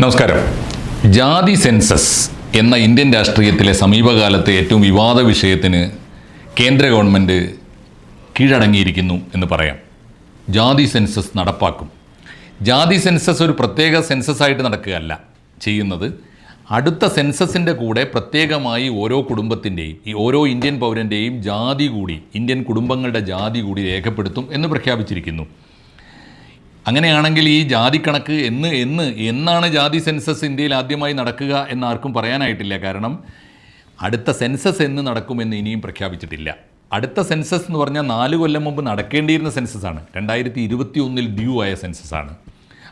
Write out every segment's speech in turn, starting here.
നമസ്കാരം. ജാതി സെൻസസ് എന്ന ഇന്ത്യൻ രാഷ്ട്രീയത്തിലെ സമീപകാലത്തെ ഏറ്റവും വിവാദ വിഷയത്തിന് കേന്ദ്ര ഗവൺമെന്റ് കീഴടങ്ങിയിരിക്കുന്നു എന്ന് പറയാം. ജാതി സെൻസസ് നടപ്പാക്കും. ജാതി സെൻസസ് ഒരു പ്രത്യേക സെൻസസ് ആയിട്ട് നടക്കുകയല്ല ചെയ്യുന്നത് അടുത്ത സെൻസസിന്റെ കൂടെ പ്രത്യേകമായി ഓരോ കുടുംബത്തിന്റെയും ഈ ഓരോ ഇന്ത്യൻ പൗരന്റെയും ജാതി കൂടി ഇന്ത്യൻ കുടുംബങ്ങളുടെ ജാതി കൂടി രേഖപ്പെടുത്തും എന്ന് പ്രഖ്യാപിച്ചിരിക്കുന്നു. അങ്ങനെയാണെങ്കിൽ ഈ ജാതി കണക്ക് എന്ന് എന്ന് എന്നാണ് ജാതി സെൻസസ് ഇന്ത്യയിൽ ആദ്യമായി നടക്കുക എന്ന് ആർക്കും പറയാനായിട്ടില്ല. കാരണം അടുത്ത സെൻസസ് എന്ന് നടക്കുമെന്ന് ഇനിയും പ്രഖ്യാപിച്ചിട്ടില്ല. അടുത്ത സെൻസസ് എന്ന് പറഞ്ഞാൽ നാല് കൊല്ലം മുമ്പ് നടക്കേണ്ടിയിരുന്ന സെൻസസ് ആണ് രണ്ടായിരത്തി ഇരുപത്തി ഒന്നിൽ ഡ്യൂ ആയ സെൻസസ് ആണ്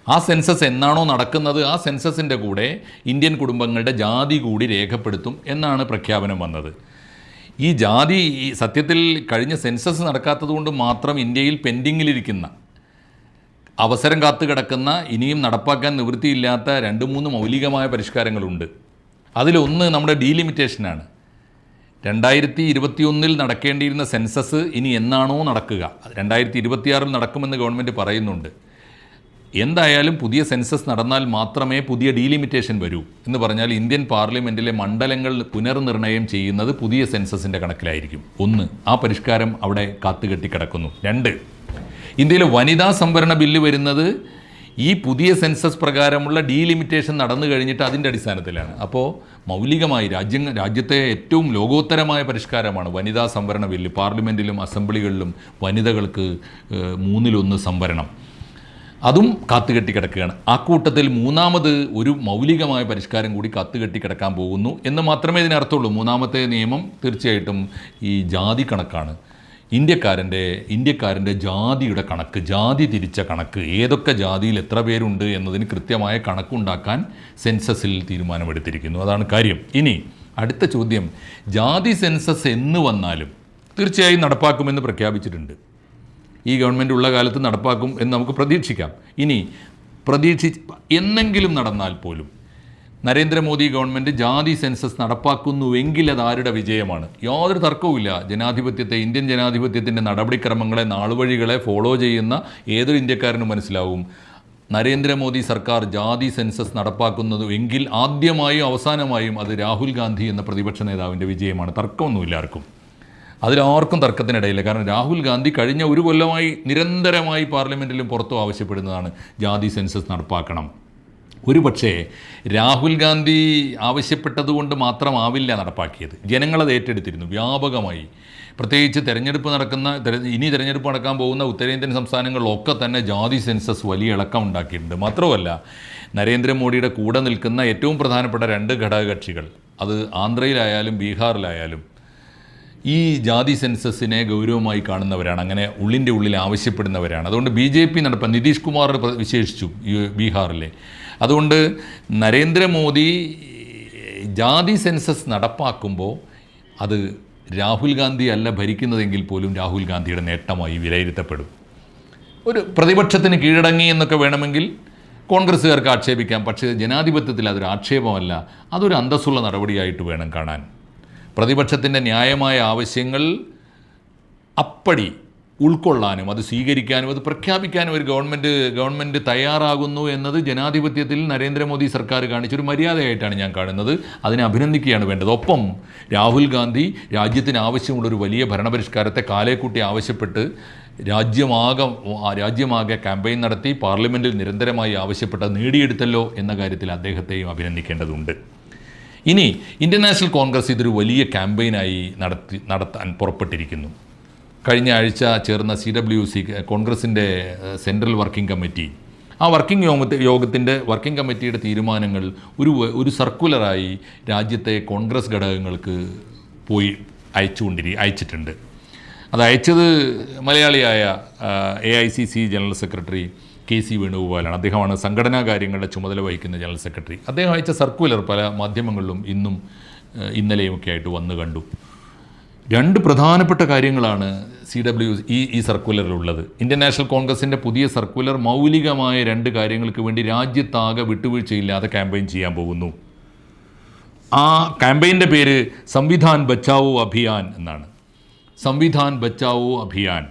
ആ സെൻസസ് എന്നാണോ നടക്കുന്നത്? ആ സെൻസസിന്റെ കൂടെ ഇന്ത്യൻ കുടുംബങ്ങളുടെ ജാതി കൂടി രേഖപ്പെടുത്തും എന്നാണ് പ്രഖ്യാപനം വന്നത്. ഈ ജാതി സത്യത്തിൽ കഴിഞ്ഞ സെൻസസ് നടക്കാത്തതുകൊണ്ട് മാത്രം ഇന്ത്യയിൽ പെൻഡിങ്ങിലിരിക്കുന്ന അവസരം കാത്തു കിടക്കുന്ന ഇനിയും നടപ്പാക്കാൻ നിവൃത്തിയില്ലാത്ത രണ്ട് മൂന്ന് മൗലികമായ പരിഷ്കാരങ്ങളുണ്ട്. അതിലൊന്ന് നമ്മുടെ ഡീലിമിറ്റേഷനാണ്. രണ്ടായിരത്തി ഇരുപത്തിയൊന്നിൽ നടക്കേണ്ടിയിരുന്ന സെൻസസ് ഇനി എന്നാണോ നടക്കുക? രണ്ടായിരത്തി ഇരുപത്തിയാറിൽ നടക്കുമെന്ന് ഗവൺമെന്റ് പറയുന്നുണ്ട്. എന്തായാലും പുതിയ സെൻസസ് നടന്നാൽ മാത്രമേ പുതിയ ഡീലിമിറ്റേഷൻ വരൂ എന്ന് പറഞ്ഞാൽ ഇന്ത്യൻ പാർലമെന്റിലെ മണ്ഡലങ്ങൾ പുനർനിർണയം ചെയ്യുന്നത് പുതിയ സെൻസസിന്റെ കണക്കിലായിരിക്കും. ഒന്ന് ആ പരിഷ്കാരം അവിടെ കാത്തുകെട്ടി കിടക്കുന്നു രണ്ട് ഇന്ത്യയിലെ വനിതാ സംവരണ ബില്ല് വരുന്നത് ഈ പുതിയ സെൻസസ് പ്രകാരമുള്ള ഡീലിമിറ്റേഷൻ നടന്നു കഴിഞ്ഞിട്ട് അതിന്റെ അടിസ്ഥാനത്തിലാണ്. അപ്പോൾ മൗലികമായി രാജ്യം രാജ്യത്തെ ഏറ്റവും ലോകോത്തരമായ പരിഷ്കാരമാണ് വനിതാ സംവരണ ബില്ല്. പാർലമെന്റിലും അസംബ്ലികളിലും വനിതകൾക്ക് മൂന്നിലൊന്ന് സംവരണം. അതും കാത്തുകെട്ടി കിടക്കുകയാണ് ആ കൂട്ടത്തിൽ മൂന്നാമത് ഒരു മൗലികമായ പരിഷ്കാരം കൂടി കാത്തുകെട്ടി കിടക്കാൻ പോകുന്നു എന്ന് മാത്രമേ ഇതിനർത്ഥമുള്ളൂ. മൂന്നാമത്തെ നിയമം തീർച്ചയായിട്ടും ഈ ജാതി കണക്കാണ് ഇന്ത്യക്കാരന്റെ ഇന്ത്യക്കാരന്റെ ജാതിയുടെ കണക്ക് ജാതി തിരിച്ച കണക്ക് ഏതൊക്കെ ജാതിയിൽ എത്ര പേരുണ്ട് എന്നതിന് കൃത്യമായ കണക്കുണ്ടാക്കാൻ സെൻസസിൽ തീരുമാനമെടുത്തിരിക്കുന്നു. അതാണ് കാര്യം. ഇനി അടുത്ത ചോദ്യം ജാതി സെൻസസ് എന്ന് വന്നാലും തീർച്ചയായും നടപ്പാക്കുമെന്ന് പ്രഖ്യാപിച്ചിട്ടുണ്ട്. ഈ ഗവൺമെന്റ് ഉള്ള കാലത്ത് നടപ്പാക്കും എന്ന് നമുക്ക് പ്രതീക്ഷിക്കാം. ഇനി പ്രതീക്ഷി എന്നെങ്കിലും നടന്നാൽ പോലും നരേന്ദ്രമോദി ഗവൺമെന്റ് ജാതി സെൻസസ് നടപ്പാക്കുന്നുവെങ്കിൽ അത് ആരുടെ വിജയമാണ്? യാതൊരു തർക്കവുമില്ല ജനാധിപത്യത്തെ ഇന്ത്യൻ ജനാധിപത്യത്തിന്റെ നടപടിക്രമങ്ങളെ നാളുവഴികളെ ഫോളോ ചെയ്യുന്ന ഏതൊരു ഇന്ത്യക്കാരനും മനസ്സിലാവും. നരേന്ദ്രമോദി സർക്കാർ ജാതി സെൻസസ് നടപ്പാക്കുന്നത് എങ്കിൽ ആദ്യമായും അവസാനമായും അത് രാഹുൽ ഗാന്ധി എന്ന പ്രതിപക്ഷ നേതാവിന്റെ വിജയമാണ്. തർക്കമൊന്നുമില്ല ആർക്കും. അതിലാർക്കും തർക്കത്തിനിടയില്ല. കാരണം രാഹുൽ ഗാന്ധി കഴിഞ്ഞ ഒരു കൊല്ലമായി നിരന്തരമായി പാർലമെന്റിലും പുറത്തും ആവശ്യപ്പെടുന്നതാണ് ജാതി സെൻസസ് നടപ്പാക്കണം. ഒരു പക്ഷേ രാഹുൽ ഗാന്ധി ആവശ്യപ്പെട്ടതുകൊണ്ട് മാത്രമാവില്ല നടപ്പാക്കിയത്. ജനങ്ങളത് ഏറ്റെടുത്തിരുന്നു. വ്യാപകമായി. പ്രത്യേകിച്ച് തെരഞ്ഞെടുപ്പ് നടക്കുന്ന ഇനി തെരഞ്ഞെടുപ്പ് നടക്കാൻ പോകുന്ന ഉത്തരേന്ത്യൻ സംസ്ഥാനങ്ങളിലൊക്കെ തന്നെ ജാതി സെൻസസ് വലിയ ഇളക്കം ഉണ്ടാക്കിയിട്ടുണ്ട്. മാത്രമല്ല നരേന്ദ്രമോദിയുടെ കൂടെ നിൽക്കുന്ന ഏറ്റവും പ്രധാനപ്പെട്ട രണ്ട് ഘടകകക്ഷികൾ അത് ആന്ധ്രയിലായാലും ബീഹാറിലായാലും ഈ ജാതി സെൻസസിനെ ഗൗരവമായി കാണുന്നവരാണ്. അങ്ങനെ ഉള്ളിന്റെ ഉള്ളിൽ ആവശ്യപ്പെടുന്നവരാണ്. അതുകൊണ്ട് B J P നടപ്പാൻ Nitish Kumar വിശേഷിച്ചു ബീഹാറിലെ. അതുകൊണ്ട് നരേന്ദ്രമോദി ജാതി സെൻസസ് നടപ്പാക്കുമ്പോൾ അത് രാഹുൽ ഗാന്ധി അല്ല ഭരിക്കുന്നതെങ്കിൽ പോലും രാഹുൽ ഗാന്ധിയുടെ നേട്ടമായി വിലയിരുത്തപ്പെടും. ഒരു പ്രതിപക്ഷത്തിന് കീഴടങ്ങി എന്നൊക്കെ വേണമെങ്കിൽ കോൺഗ്രസ്സുകാർക്ക് ആക്ഷേപിക്കാം പക്ഷേ ജനാധിപത്യത്തിൽ അതൊരു ആക്ഷേപമല്ല. അതൊരു അന്തസ്സുള്ള നടപടിയായിട്ട് വേണം കാണാൻ. പ്രതിപക്ഷത്തിന്റെ ന്യായമായ ആവശ്യങ്ങൾ അപ്പടി ഉൾക്കൊള്ളാനും അത് സ്വീകരിക്കാനും അത് പ്രഖ്യാപിക്കാനും ഒരു ഗവൺമെന്റ് ഗവൺമെന്റ് തയ്യാറാകുന്നു എന്നത് ജനാധിപത്യത്തിൽ നരേന്ദ്രമോദി സർക്കാർ കാണിച്ചൊരു മര്യാദയായിട്ടാണ് ഞാൻ കാണുന്നത്. അതിനെ അഭിനന്ദിക്കുകയാണ് വേണ്ടത്. ഒപ്പം രാഹുൽ ഗാന്ധി രാജ്യത്തിന് ആവശ്യമുള്ള ഒരു വലിയ ഭരണപരിഷ്കാരത്തെ കാലേക്കൂട്ടി ആവശ്യപ്പെട്ട് രാജ്യമാകെ രാജ്യമാകെ ക്യാമ്പയിൻ നടത്തി പാർലമെന്റിൽ നിരന്തരമായി ആവശ്യപ്പെട്ട നേടിയെടുത്തല്ലോ എന്ന കാര്യത്തിൽ അദ്ദേഹത്തെയും അഭിനന്ദിക്കേണ്ടതുണ്ട്. ഇനി ഇന്ത്യൻ നാഷണൽ കോൺഗ്രസ് ഇതൊരു വലിയ ക്യാമ്പയിനായി നടത്തി നടത്താൻ പുറപ്പെട്ടിരിക്കുന്നു. കഴിഞ്ഞ ആഴ്ച ചേർന്ന സി ഡബ്ല്യു സി കോൺഗ്രസിന്റെ സെൻട്രൽ വർക്കിംഗ് കമ്മിറ്റി. ആ വർക്കിംഗ് യോഗത്തെ യോഗത്തിന്റെ വർക്കിംഗ് കമ്മിറ്റിയുടെ തീരുമാനങ്ങൾ ഒരു ഒരു സർക്കുലറായി രാജ്യത്തെ കോൺഗ്രസ് ഘടകങ്ങൾക്ക് പോയി അയച്ചുകൊണ്ടിരി അയച്ചിട്ടുണ്ട്. അത് അയച്ചത് മലയാളിയായ A I C C general secretary K C വേണുഗോപാലാണ്. അദ്ദേഹമാണ് സംഘടനാ കാര്യങ്ങളുടെ ചുമതല വഹിക്കുന്ന ജനറൽ സെക്രട്ടറി. അദ്ദേഹം അയച്ച സർക്കുലർ പല മാധ്യമങ്ങളിലും ഇന്നും ഇന്നലെയുമൊക്കെ ആയിട്ട് വന്നു കണ്ടു. രണ്ട് പ്രധാനപ്പെട്ട കാര്യങ്ങളാണ് സി ഡബ്ല്യു ഈ ഈ സർക്കുലറിലുള്ളത്. ഇന്ത്യൻ നാഷണൽ കോൺഗ്രസിന്റെ പുതിയ സർക്കുലർ മൗലികമായ രണ്ട് കാര്യങ്ങൾക്ക് വേണ്ടി രാജ്യത്താകെ വിട്ടുവീഴ്ചയില്ലാതെ ക്യാമ്പയിൻ ചെയ്യാൻ പോകുന്നു. ആ ക്യാമ്പയിന്റെ പേര് സംവിധാൻ ബച്ചാവോ അഭിയാൻ എന്നാണ്. സംവിധാൻ ബച്ചാവോ അഭിയാൻ.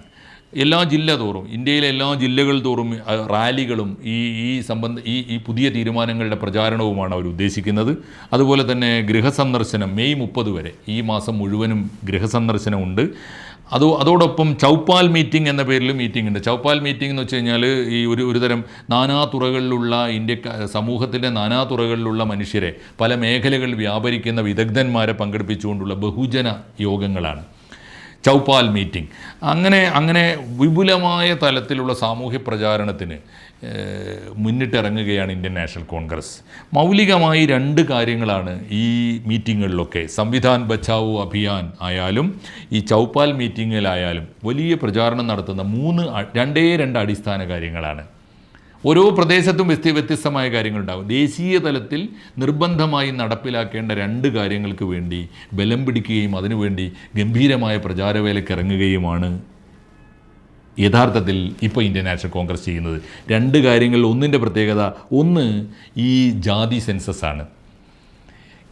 എല്ലാ ജില്ല തോറും ഇന്ത്യയിലെ എല്ലാ ജില്ലകൾ തോറും റാലികളും ഈ ഈ സംബന്ധ ഈ ഈ പുതിയ തീരുമാനങ്ങളുടെ പ്രചാരണവുമാണ് അവർ ഉദ്ദേശിക്കുന്നത്. അതുപോലെ തന്നെ ഗൃഹസന്ദർശനം മെയ് മുപ്പത് വരെ ഈ മാസം മുഴുവനും ഗൃഹസന്ദർശനമുണ്ട് അതോ അതോടൊപ്പം ചൗപ്പാൽ മീറ്റിംഗ് എന്ന പേരിൽ മീറ്റിംഗ് ഉണ്ട്. ചൗപ്പാൽ മീറ്റിംഗ് എന്ന് വെച്ച് കഴിഞ്ഞാൽ ഈ ഒരു ഒരുതരം നാനാതുറകളിലുള്ള ഇന്ത്യ സമൂഹത്തിന്റെ നാനാതുറകളിലുള്ള മനുഷ്യരെ പല മേഖലകളിൽ വ്യാപരിക്കുന്ന വിദഗ്ധന്മാരെ പങ്കെടുപ്പിച്ചുകൊണ്ടുള്ള ബഹുജന യോഗങ്ങളാണ്. ചൗപ്പാൽ മീറ്റിംഗ്. അങ്ങനെ അങ്ങനെ വിപുലമായ തലത്തിലുള്ള സാമൂഹ്യ പ്രചാരണത്തിന് മുന്നിട്ടിറങ്ങുകയാണ് ഇന്ത്യൻ നാഷണൽ കോൺഗ്രസ്. മൗലികമായി രണ്ട് കാര്യങ്ങളാണ് ഈ മീറ്റിങ്ങുകളിലൊക്കെ. സംവിധാൻ ബച്ചാവോ അഭിയാൻ ആയാലും ഈ ചൗപ്പാൽ മീറ്റിങ്ങിലായാലും വലിയ പ്രചാരണം നടത്തുന്ന മൂന്ന് രണ്ടേ രണ്ട് അടിസ്ഥാന കാര്യങ്ങളാണ്. ഓരോ പ്രദേശത്തും വ്യത്യ വ്യത്യസ്തമായ കാര്യങ്ങളുണ്ടാകും. ദേശീയ തലത്തിൽ നിർബന്ധമായി നടപ്പിലാക്കേണ്ട രണ്ട് കാര്യങ്ങൾക്ക് വേണ്ടി ബലം പിടിക്കുകയും അതിനുവേണ്ടി ഗംഭീരമായ പ്രചാരവേലയ്ക്ക് ഇറങ്ങുകയുമാണ് യഥാർത്ഥത്തിൽ ഇപ്പോൾ ഇന്ത്യൻ നാഷണൽ കോൺഗ്രസ് ചെയ്യുന്നത്. രണ്ട് കാര്യങ്ങളിൽ ഒന്നിന്റെ പ്രത്യേകത ഒന്ന് ഈ ജാതി സെൻസസ് ആണ്.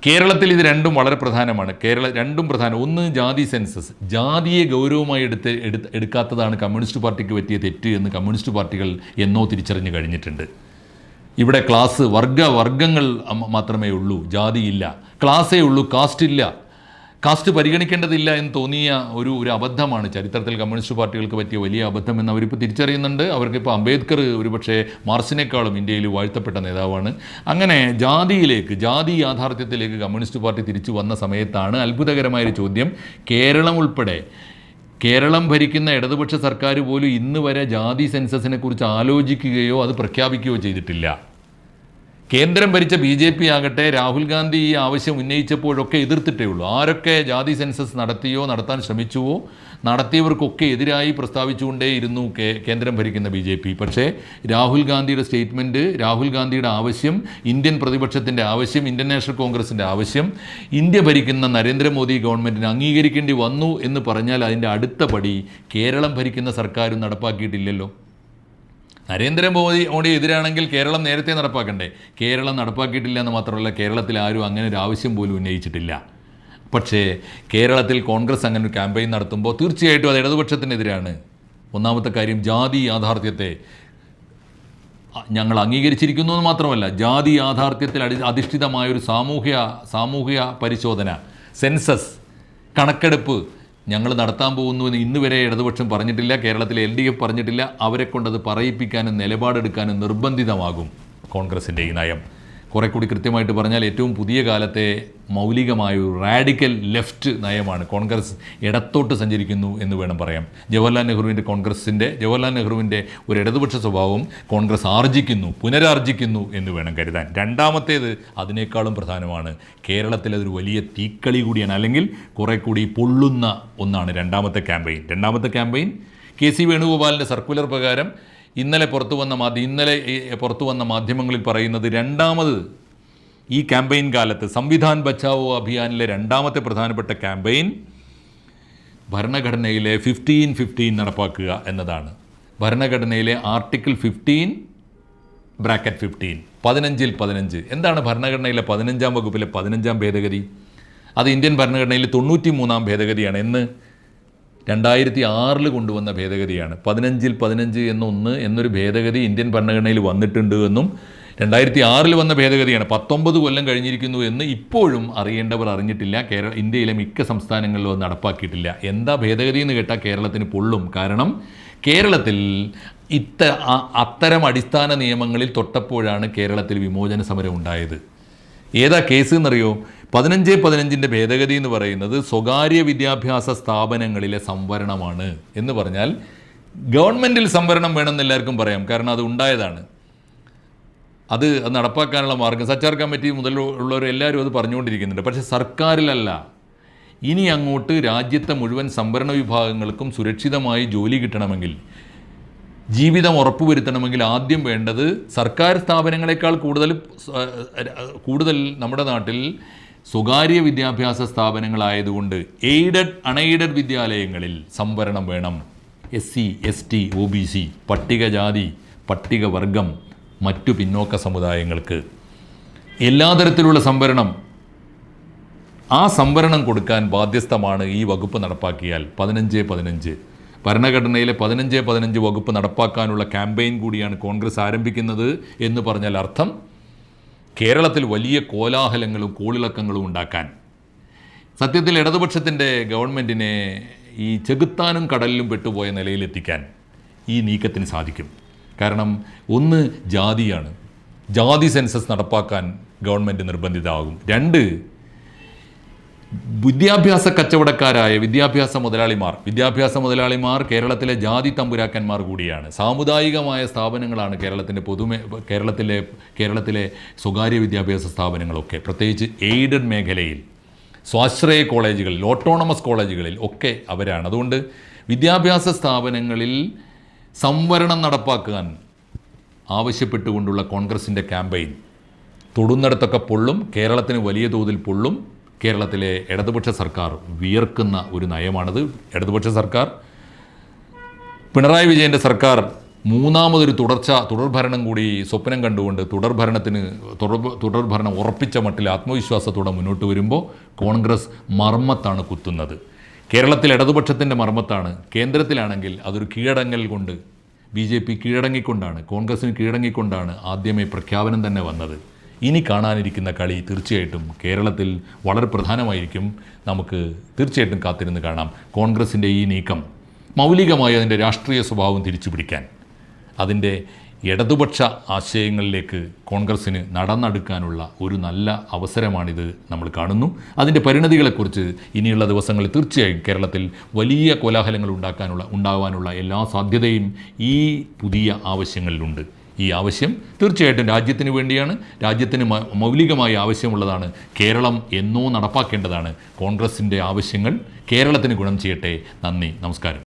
കേരളത്തിൽ ഇത് രണ്ടും വളരെ പ്രധാനമാണ്. കേരള രണ്ടും പ്രധാനം. ഒന്ന് ജാതി സെൻസസ്. ജാതിയെ ഗൗരവമായി എടുത്ത് എടുക്കാത്തതാണ് കമ്മ്യൂണിസ്റ്റ് പാർട്ടിക്ക് പറ്റിയ തെറ്റ് എന്ന് കമ്മ്യൂണിസ്റ്റ് പാർട്ടികൾ എന്നോ തിരിച്ചറിഞ്ഞു കഴിഞ്ഞിട്ടുണ്ട്. ഇവിടെ ക്ലാസ് വർഗ വർഗങ്ങൾ മാത്രമേ ഉള്ളൂ. ജാതിയില്ല. ക്ലാസ്സേ ഉള്ളൂ. കാസ്റ്റ് ഇല്ല കാസ്റ്റ് പരിഗണിക്കേണ്ടതില്ല എന്ന് തോന്നിയ ഒരു ഒരു അബദ്ധമാണ്. ചരിത്രത്തിൽ കമ്മ്യൂണിസ്റ്റ് പാർട്ടികൾക്ക് പറ്റിയ വലിയ അബദ്ധം എന്ന് അവരിപ്പോൾ തിരിച്ചറിയുന്നുണ്ട്. അവർക്കിപ്പോൾ അംബേദ്കർ ഒരുപക്ഷെ മാർസിനേക്കാളും ഇന്ത്യയിൽ വാഴ്ത്തപ്പെട്ട നേതാവാണ്. അങ്ങനെ ജാതിയിലേക്ക് ജാതി യാഥാർത്ഥ്യത്തിലേക്ക് കമ്മ്യൂണിസ്റ്റ് പാർട്ടി തിരിച്ചു വന്ന സമയത്താണ് അത്ഭുതകരമായൊരു ചോദ്യം. കേരളം ഉൾപ്പെടെ കേരളം ഭരിക്കുന്ന ഇടതുപക്ഷ സർക്കാർ പോലും ഇന്ന് വരെ ജാതി സെൻസസിനെക്കുറിച്ച് ആലോചിക്കുകയോ അത് പ്രഖ്യാപിക്കുകയോ ചെയ്തിട്ടില്ല. കേന്ദ്രം ഭരിച്ച ബി ജെ പി ആകട്ടെ രാഹുൽ ഗാന്ധി ഈ ആവശ്യം ഉന്നയിച്ചപ്പോഴൊക്കെ എതിർത്തിട്ടേ ഉള്ളൂ. ആരൊക്കെ ജാതി സെൻസസ് നടത്തിയോ നടത്താൻ ശ്രമിച്ചുവോ നടത്തിയവർക്കൊക്കെ എതിരായി പ്രസ്താവിച്ചുകൊണ്ടേയിരുന്നു കേ കേന്ദ്രം ഭരിക്കുന്ന ബി ജെ പി. പക്ഷേ രാഹുൽ ഗാന്ധിയുടെ സ്റ്റേറ്റ്മെന്റ് രാഹുൽ ഗാന്ധിയുടെ ആവശ്യം ഇന്ത്യൻ പ്രതിപക്ഷത്തിന്റെ ആവശ്യം ഇന്ത്യൻ നാഷണൽ കോൺഗ്രസിന്റെ ആവശ്യം ഇന്ത്യ ഭരിക്കുന്ന നരേന്ദ്രമോദി ഗവൺമെന്റിന് അംഗീകരിക്കേണ്ടി വന്നു എന്ന് പറഞ്ഞാൽ അതിന്റെ അടുത്ത പടി കേരളം ഭരിക്കുന്ന സർക്കാരും നടപ്പാക്കിയിട്ടില്ലല്ലോ. നരേന്ദ്രമോദി മോദി എതിരാണെങ്കിൽ കേരളം നേരത്തെ നടപ്പാക്കണ്ടേ? കേരളം നടപ്പാക്കിയിട്ടില്ല എന്ന് മാത്രമല്ല കേരളത്തിൽ ആരും അങ്ങനെ ഒരു ആവശ്യം പോലും ഉന്നയിച്ചിട്ടില്ല. പക്ഷേ കേരളത്തിൽ കോൺഗ്രസ് അങ്ങനെ ഒരു ക്യാമ്പയിൻ നടത്തുമ്പോൾ തീർച്ചയായിട്ടും അത് ഇടതുപക്ഷത്തിനെതിരാണ്. ഒന്നാമത്തെ കാര്യം ജാതി യാഥാർത്ഥ്യത്തെ ഞങ്ങൾ അംഗീകരിച്ചിരിക്കുന്നു എന്ന് മാത്രമല്ല ജാതി യാഥാർത്ഥ്യത്തിൽ അടി അധിഷ്ഠിതമായ ഒരു സാമൂഹ്യ സാമൂഹ്യ പരിശോധന സെൻസസ് കണക്കെടുപ്പ് ഞങ്ങൾ നടത്താൻ പോകുന്നു എന്ന് ഇന്ന് വരെ ഇടതുപക്ഷം പറഞ്ഞിട്ടില്ല കേരളത്തിലെ എൽ ഡി എഫ് പറഞ്ഞിട്ടില്ല. അവരെ കൊണ്ടത് പറയിപ്പിക്കാനും നിലപാടെടുക്കാനും നിർബന്ധിതമാകും കോൺഗ്രസിന്റെ ഈ നയം. കുറെ കൂടി കൃത്യമായിട്ട് പറഞ്ഞാൽ ഏറ്റവും പുതിയ കാലത്തെ മൗലികമായ ഒരു റാഡിക്കൽ ലെഫ്റ്റ് നയമാണ് കോൺഗ്രസ് ഇടത്തോട്ട് സഞ്ചരിക്കുന്നു എന്ന് വേണം പറയാം ജവഹർലാൽ നെഹ്റുവിന്റെ കോൺഗ്രസിന്റെ ജവഹർലാൽ നെഹ്റുവിന്റെ ഒരു ഇടതുപക്ഷ സ്വഭാവം കോൺഗ്രസ് ആർജിക്കുന്നു പുനരാർജിക്കുന്നു എന്ന് വേണം കരുതാൻ. രണ്ടാമത്തേത് അതിനേക്കാളും പ്രധാനമാണ് കേരളത്തിൽ അതൊരു വലിയ തീക്കളി കൂടിയാണ്. അല്ലെങ്കിൽ കുറെ കൂടി പൊള്ളുന്ന ഒന്നാണ് രണ്ടാമത്തെ ക്യാമ്പയിൻ. രണ്ടാമത്തെ ക്യാമ്പയിൻ കെ സി വേണുഗോപാലിന്റെ സർക്കുലർ പ്രകാരം ഇന്നലെ പുറത്തു വന്ന മാധ്യ ഇന്നലെ പുറത്തു വന്ന മാധ്യമങ്ങളിൽ പറയുന്നത് രണ്ടാമത് ഈ ക്യാമ്പയിൻ കാലത്ത് സംവിധാൻ ബച്ചാവോ അഭിയാനിലെ രണ്ടാമത്തെ പ്രധാനപ്പെട്ട ക്യാമ്പയിൻ ഭരണഘടനയിലെ ഫിഫ്റ്റീൻ ഫിഫ്റ്റീൻ നടപ്പാക്കുക എന്നതാണ്. ഭരണഘടനയിലെ ആർട്ടിക്കിൾ ഫിഫ്റ്റീൻ ബ്രാക്കറ്റ് ഫിഫ്റ്റീൻ പതിനഞ്ചിൽ പതിനഞ്ച്. എന്താണ് ഭരണഘടനയിലെ പതിനഞ്ചാം വകുപ്പിലെ പതിനഞ്ചാം ഭേദഗതി? അത് ഇന്ത്യൻ ഭരണഘടനയിലെ തൊണ്ണൂറ്റി മൂന്നാം ഭേദഗതിയാണ്. എന്ന് രണ്ടായിരത്തി ആറിൽ കൊണ്ടുവന്ന ഭേദഗതിയാണ്. പതിനഞ്ചിൽ പതിനഞ്ച് എന്ന ഒന്ന് എന്നൊരു ഭേദഗതി ഇന്ത്യൻ ഭരണഘടനയിൽ വന്നിട്ടുണ്ട് എന്നും രണ്ടായിരത്തി ആറിൽ വന്ന ഭേദഗതിയാണ്. പത്തൊമ്പത് കൊല്ലം കഴിഞ്ഞിരിക്കുന്നു എന്ന് ഇപ്പോഴും അറിയേണ്ടവർ അറിഞ്ഞിട്ടില്ല. കേരള ഇന്ത്യയിലെ മിക്ക സംസ്ഥാനങ്ങളിലും അത് നടപ്പാക്കിയിട്ടില്ല. എന്താ ഭേദഗതി എന്ന് കേട്ടാൽ കേരളത്തിന് പൊള്ളും. കാരണം കേരളത്തിൽ ഇത്ത അത്തരം അടിസ്ഥാന നിയമങ്ങളിൽ തൊട്ടപ്പോഴാണ് കേരളത്തിൽ വിമോചന സമരം ഉണ്ടായത്. ഏതാ കേസ് എന്നറിയോ? പതിനഞ്ച് പതിനഞ്ചിന്റെ ഭേദഗതി എന്ന് പറയുന്നത് സ്വകാര്യ വിദ്യാഭ്യാസ സ്ഥാപനങ്ങളിലെ സംവരണമാണ് എന്ന് പറഞ്ഞാൽ ഗവൺമെന്റിൽ സംവരണം വേണമെന്ന് എല്ലാവർക്കും പറയാം. കാരണം അത് ഉണ്ടായതാണ്. അത് നടപ്പാക്കാനുള്ള മാർഗം സച്ചാർ കമ്മിറ്റി മുതൽ ഉള്ളവർ എല്ലാവരും അത് പറഞ്ഞുകൊണ്ടിരിക്കുന്നുണ്ട്. പക്ഷേ സർക്കാരിലല്ല. ഇനി അങ്ങോട്ട് രാജ്യത്തെ മുഴുവൻ സംവരണ വിഭാഗങ്ങൾക്കും സുരക്ഷിതമായി ജോലി കിട്ടണമെങ്കിൽ ജീവിതം ഉറപ്പുവരുത്തണമെങ്കിൽ ആദ്യം വേണ്ടത് സർക്കാർ സ്ഥാപനങ്ങളെക്കാൾ കൂടുതൽ കൂടുതൽ നമ്മുടെ നാട്ടിൽ സ്വകാര്യ വിദ്യാഭ്യാസ സ്ഥാപനങ്ങളായതുകൊണ്ട് എയ്ഡഡ് അൺഎയ്ഡഡ് വിദ്യാലയങ്ങളിൽ സംവരണം വേണം. S C S T O B C പട്ടികജാതി പട്ടികവർഗം മറ്റു പിന്നോക്ക സമുദായങ്ങൾക്ക് എല്ലാ തരത്തിലുള്ള സംവരണം. ആ സംവരണം കൊടുക്കാൻ ബാധ്യസ്ഥമാണ് ഈ വകുപ്പ് നടപ്പാക്കിയാൽ പതിനഞ്ച് പതിനഞ്ച്. ഭരണഘടനയിലെ പതിനഞ്ച് പതിനഞ്ച് വകുപ്പ് നടപ്പാക്കാനുള്ള ക്യാമ്പയിൻ കൂടിയാണ് കോൺഗ്രസ് ആരംഭിക്കുന്നത് എന്ന് പറഞ്ഞാൽ അർത്ഥം കേരളത്തിൽ വലിയ കോലാഹലങ്ങളും കോളിളക്കങ്ങളും ഉണ്ടാക്കാൻ. സത്യത്തിൽ ഇടതുപക്ഷത്തിന്റെ ഗവൺമെന്റിനെ ഈ ചെകുത്താനും കടലിലും പെട്ടുപോയ നിലയിലെത്തിക്കാൻ ഈ നീക്കത്തിന് സാധിക്കും. കാരണം ഒന്ന് ജാതിയാണ്. ജാതി സെൻസസ് നടപ്പാക്കാൻ ഗവൺമെന്റ് നിർബന്ധിതമാകും. രണ്ട് വിദ്യാഭ്യാസ കച്ചവടക്കാരായ വിദ്യാഭ്യാസ മുതലാളിമാർ വിദ്യാഭ്യാസ മുതലാളിമാർ കേരളത്തിലെ ജാതി തമ്പുരാക്കന്മാർ കൂടിയാണ്. സാമുദായികമായ സ്ഥാപനങ്ങളാണ് കേരളത്തിന്റെ പൊതുമേ കേരളത്തിലെ കേരളത്തിലെ സ്വകാര്യ വിദ്യാഭ്യാസ സ്ഥാപനങ്ങളൊക്കെ. പ്രത്യേകിച്ച് എയ്ഡഡ് മേഖലയിൽ സ്വാശ്രയ കോളേജുകളിൽ ഓട്ടോണമസ് കോളേജുകളിൽ ഒക്കെ അവരാണ്. അതുകൊണ്ട് വിദ്യാഭ്യാസ സ്ഥാപനങ്ങളിൽ സംവരണം നടപ്പാക്കാൻ ആവശ്യപ്പെട്ടുകൊണ്ടുള്ള കോൺഗ്രസിന്റെ ക്യാമ്പയിൻ തൊടുന്നിടത്തൊക്കെ പൊള്ളും കേരളത്തിന് വലിയ തോതിൽ പൊള്ളും. കേരളത്തിലെ ഇടതുപക്ഷ സർക്കാർ വിയർക്കുന്ന ഒരു നയമാണത്. ഇടതുപക്ഷ സർക്കാർ പിണറായി വിജയന്റെ സർക്കാർ മൂന്നാമതൊരു തുടർച്ച തുടർഭരണം കൂടി സ്വപ്നം കണ്ടുകൊണ്ട് തുടർഭരണത്തിന് തുടർ തുടർഭരണം ഉറപ്പിച്ച മട്ടിൽ ആത്മവിശ്വാസത്തോടെ മുന്നോട്ട് വരുമ്പോൾ കോൺഗ്രസ് മർമ്മത്താണ് കുത്തുന്നത്. കേരളത്തിൽ ഇടതുപക്ഷത്തിന്റെ മർമ്മത്താണ്. കേന്ദ്രത്തിലാണെങ്കിൽ അതൊരു കീഴടങ്ങൽ കൊണ്ട് ബി ജെ പി കീഴടങ്ങിക്കൊണ്ടാണ് കോൺഗ്രസിന് കീഴടങ്ങിക്കൊണ്ടാണ് ആദ്യമേ പ്രഖ്യാപനം തന്നെ വന്നത്. ഇനി കാണാനിരിക്കുന്ന കളി തീർച്ചയായിട്ടും കേരളത്തിൽ വളരെ പ്രധാനമായിരിക്കും. നമുക്ക് തീർച്ചയായിട്ടും കാത്തിരുന്ന് കാണാം. കോൺഗ്രസിന്റെ ഈ നീക്കം മൗലികമായി അതിന്റെ രാഷ്ട്രീയ സ്വഭാവം തിരിച്ചു പിടിക്കാൻ അതിന്റെ ഇടതുപക്ഷ ആശയങ്ങളിലേക്ക് കോൺഗ്രസ്സിന് നടന്നെടുക്കാനുള്ള ഒരു നല്ല അവസരമാണിത് നമ്മൾ കാണുന്നു. അതിന്റെ പരിണതികളെക്കുറിച്ച് ഇനിയുള്ള ദിവസങ്ങളിൽ തീർച്ചയായും കേരളത്തിൽ വലിയ കോലാഹലങ്ങൾ ഉണ്ടാക്കാനുള്ള ഉണ്ടാകാനുള്ള എല്ലാ സാധ്യതയും ഈ പുതിയ ആവശ്യങ്ങളിലുണ്ട്. ഈ ആവശ്യം തീർച്ചയായിട്ടും രാജ്യത്തിന് വേണ്ടിയാണ്. രാജ്യത്തിന് മൗലികമായി ആവശ്യമുള്ളതാണ്. കേരളം എന്നോ നടപ്പാക്കേണ്ടതാണ്. കോൺഗ്രസിന്റെ ആവശ്യങ്ങൾ കേരളത്തിന് ഗുണം ചെയ്യട്ടെ. നന്ദി. നമസ്കാരം.